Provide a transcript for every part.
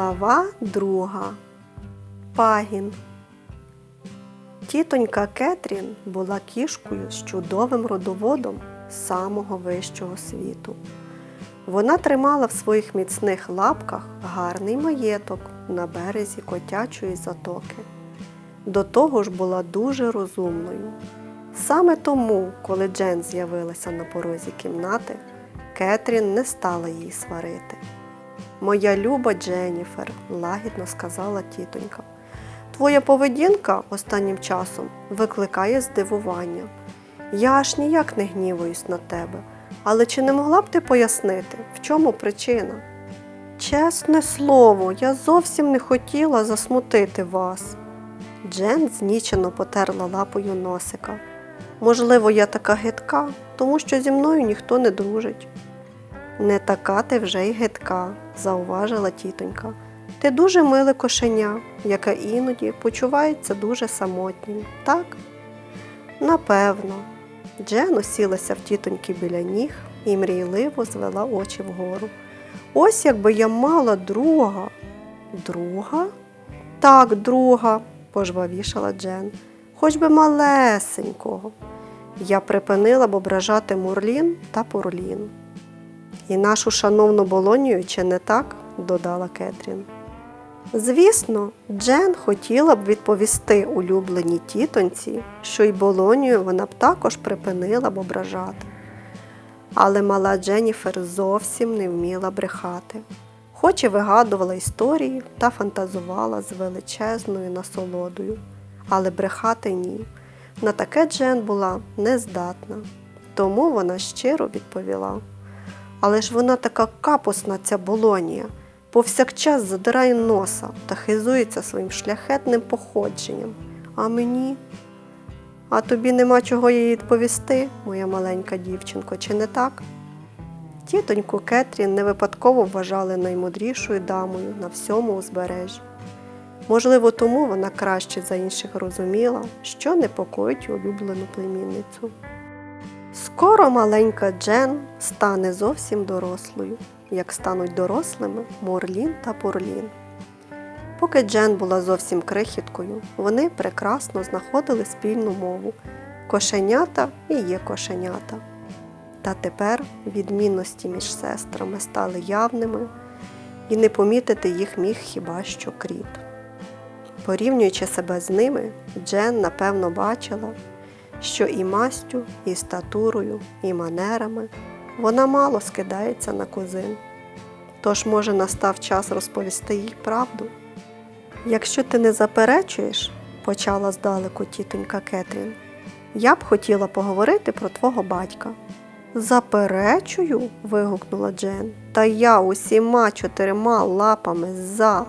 Глава друга. Пагін. Тітонька Кетрін була кішкою з чудовим родоводом самого вищого світу. Вона тримала в своїх міцних лапках гарний маєток на березі котячої затоки. До того ж була дуже розумною. Саме тому, коли Джен з'явилася на порозі кімнати, Кетрін не стала її сварити. Моя люба Дженніфер, лагідно сказала тітонька. Твоя поведінка останнім часом викликає здивування. Я аж ніяк не гнівуюсь на тебе, але чи не могла б ти пояснити, в чому причина? Чесне слово, я зовсім не хотіла засмутити вас. Джен знічено потерла лапою носика. Можливо, я така гидка, тому що зі мною ніхто не дружить. Не така ти вже й гидка, зауважила тітонька. Ти дуже миле кошеня, яке іноді почувається дуже самотнім, так? Напевно. Джен усілася в тітоньки біля ніг і мрійливо звела очі вгору. Ось якби я мала друга. Друга? Так, друга, пожвавішала Джен, хоч би малесенького. Я припинила б ображати Мурлін та Пурлін. І нашу шановну Болонію, чи не так? додала Кетрін. Звісно, Джен хотіла б відповісти улюбленій тітоньці, що й Болонію вона б також припинила б ображати. Але мала Дженніфер зовсім не вміла брехати, хоч і вигадувала історії та фантазувала з величезною насолодою. Але брехати ні. На таке Джен була нездатна, тому вона щиро відповіла. Але ж вона така капусна, ця болонія, повсякчас задирає носа та хизується своїм шляхетним походженням. А мені? А тобі нема чого їй відповісти, моя маленька дівчинко, чи не так? Тітоньку Кетрін не випадково вважали наймудрішою дамою на всьому узбережжі. Можливо, тому вона краще за інших розуміла, що непокоїть улюблену племінницю. Скоро маленька Джен стане зовсім дорослою, як стануть дорослими Морлін та Пурлін. Поки Джен була зовсім крихіткою, вони прекрасно знаходили спільну мову кошенята і є кошенята. Та тепер відмінності між сестрами стали явними, і не помітити їх міг хіба що кріт. Порівнюючи себе з ними, Джен напевно бачила, що і мастю, і статурою, і манерами вона мало скидається на кузин. Тож, може, настав час розповісти їй правду. Якщо ти не заперечуєш, почала здалеку тітонька Кетрін, я б хотіла поговорити про твого батька. Заперечую. вигукнула Джен. Та я усіма чотирма лапами за.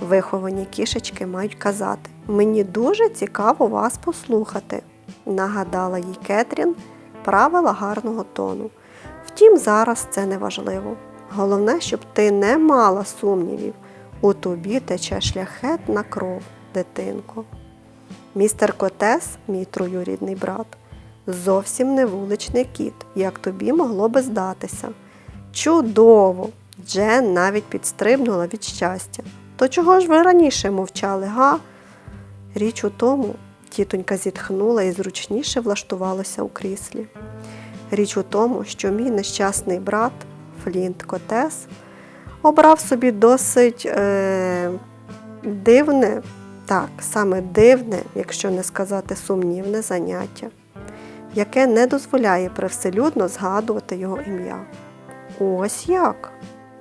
Виховані кішечки мають казати. Мені дуже цікаво вас послухати, нагадала їй Кетрін правила гарного тону. Втім, зараз це не важливо. Головне, щоб ти не мала сумнівів. У тобі тече шляхетна кров, дитинко. Містер Котес, мій троюрідний брат, зовсім не вуличний кіт, як тобі могло би здатися. Чудово! Джен навіть підстрибнула від щастя. То чого ж ви раніше мовчали, га? Річ у тому, тітонька зітхнула і зручніше влаштувалася у кріслі. Річ у тому, що мій нещасний брат, Флінт Котес, обрав собі досить е, дивне, так, саме дивне, якщо не сказати сумнівне заняття, яке не дозволяє привселюдно згадувати його ім'я. Ось як.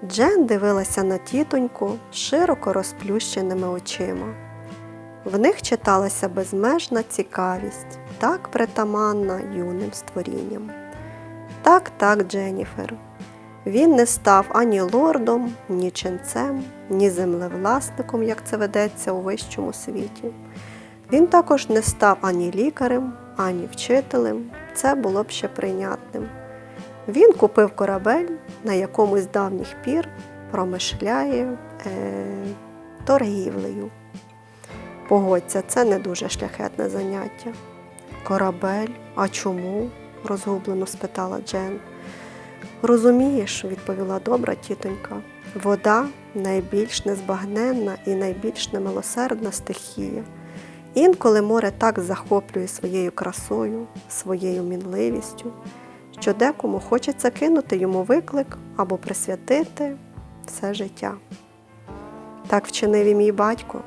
Джен дивилася на тітоньку широко розплющеними очима. В них читалася безмежна цікавість, так притаманна юним створінням. Так, так, Дженніфер. Він не став ані лордом, ні ченцем, ні землевласником, як це ведеться у вищому світі. Він також не став ані лікарем, ані вчителем. Це було б ще прийнятним. Він купив корабель, на якому з давніх пір промишляє е, торгівлею. Погодься, це не дуже шляхетне заняття. Корабель? А чому? розгублено спитала Джен. Розумієш, відповіла добра тітонька. Вода найбільш незбагненна і найбільш немилосердна стихія. Інколи море так захоплює своєю красою, своєю мінливістю, що декому хочеться кинути йому виклик або присвятити все життя. Так вчинив і мій батько.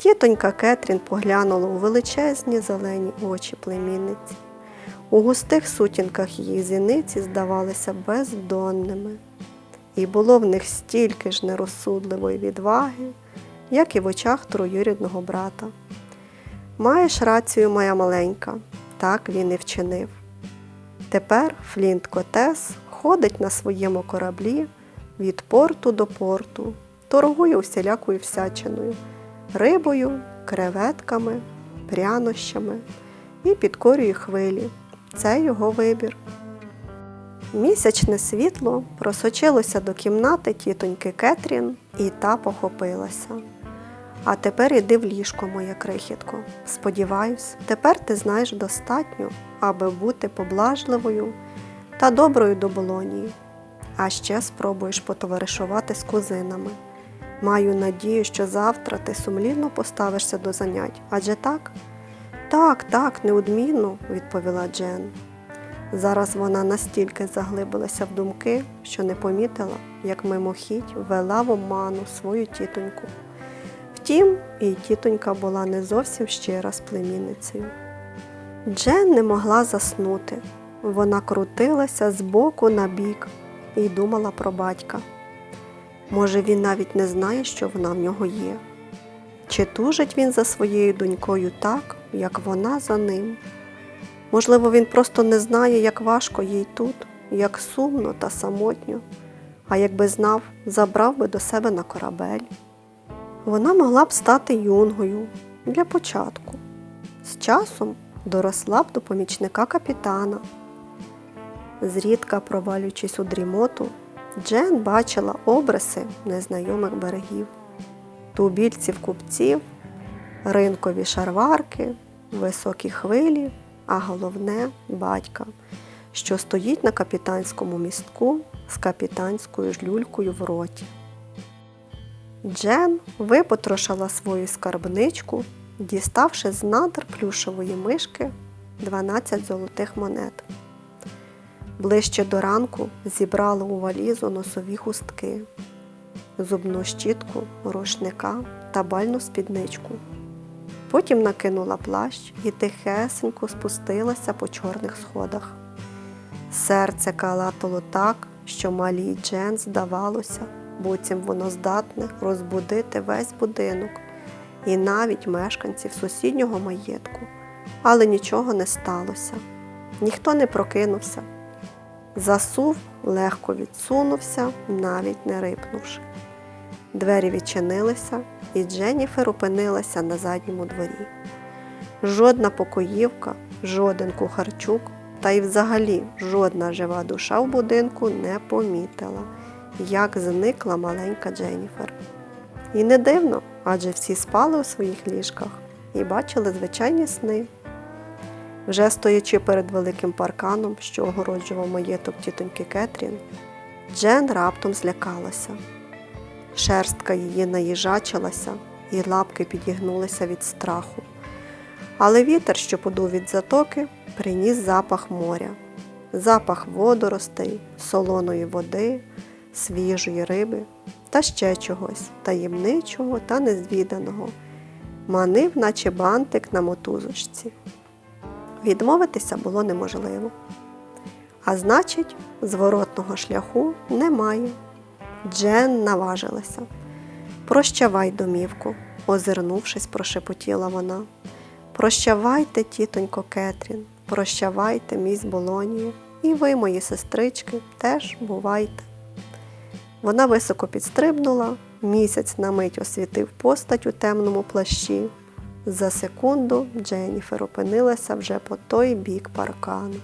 Тітонька Кетрін поглянула у величезні зелені очі племінниці. У густих сутінках її зіниці здавалися бездонними, і було в них стільки ж нерозсудливої відваги, як і в очах троюрідного брата. Маєш рацію, моя маленька, так він і вчинив. Тепер Флінт Котес ходить на своєму кораблі від порту до порту, торгує усілякою всячиною, рибою, креветками, прянощами і підкорює хвилі. Це його вибір. Місячне світло просочилося до кімнати тітоньки Кетрін, і та похопилася. А тепер іди в ліжко, моя крихітко. Сподіваюсь, тепер ти знаєш достатньо, аби бути поблажливою та доброю до болонії. А ще спробуєш потоваришувати з кузинами. Маю надію, що завтра ти сумлінно поставишся до занять. Адже так? Так, так, неодмінно, відповіла Джен. Зараз вона настільки заглибилася в думки, що не помітила, як мимохідь вела в оману свою тітоньку. Втім, і тітонька була не зовсім щира з племінницею. Джен не могла заснути. Вона крутилася з боку на бік і думала про батька. Може, він навіть не знає, що вона в нього є. Чи тужить він за своєю донькою так, як вона за ним? Можливо, він просто не знає, як важко їй тут, як сумно та самотньо, а якби знав, забрав би до себе на корабель. Вона могла б стати юнгою для початку. З часом доросла б до помічника капітана. Зрідка провалюючись у дрімоту, Джен бачила обриси незнайомих берегів, тубільців купців, ринкові шарварки, високі хвилі, а головне батька, що стоїть на капітанському містку з капітанською ж люлькою в роті. Джен випотрошила свою скарбничку, діставши з надр плюшової мишки 12 золотих монет. Ближче до ранку зібрала у валізу носові хустки, зубну щітку, рушника та бальну спідничку. Потім накинула плащ і тихесенько спустилася по чорних сходах. Серце калатало так, що малій Джен здавалося, буцім воно здатне розбудити весь будинок і навіть мешканців сусіднього маєтку. Але нічого не сталося. Ніхто не прокинувся. Засув легко відсунувся, навіть не рипнувши. Двері відчинилися, і Дженніфер опинилася на задньому дворі. Жодна покоївка, жоден кухарчук та й взагалі жодна жива душа в будинку не помітила, як зникла маленька Дженніфер. І не дивно, адже всі спали у своїх ліжках і бачили звичайні сни. Вже стоячи перед великим парканом, що огороджував маєток тітоньки Кетрін, Джен раптом злякалася. Шерстка її наїжачилася, і лапки підігнулися від страху. Але вітер, що подув від затоки, приніс запах моря, запах водоростей, солоної води, свіжої риби та ще чогось таємничого та незвіданого, манив, наче бантик на мотузочці. Відмовитися було неможливо. А значить, зворотного шляху немає. Джен наважилася. Прощавай, домівку, озирнувшись, прошепотіла вона. Прощавайте, тітонько Кетрін, прощавайте, міс Болонію, і ви, мої сестрички, теж бувайте. Вона високо підстрибнула, місяць на мить освітив постать у темному плащі. За секунду Дженніфер опинилася вже по той бік паркану.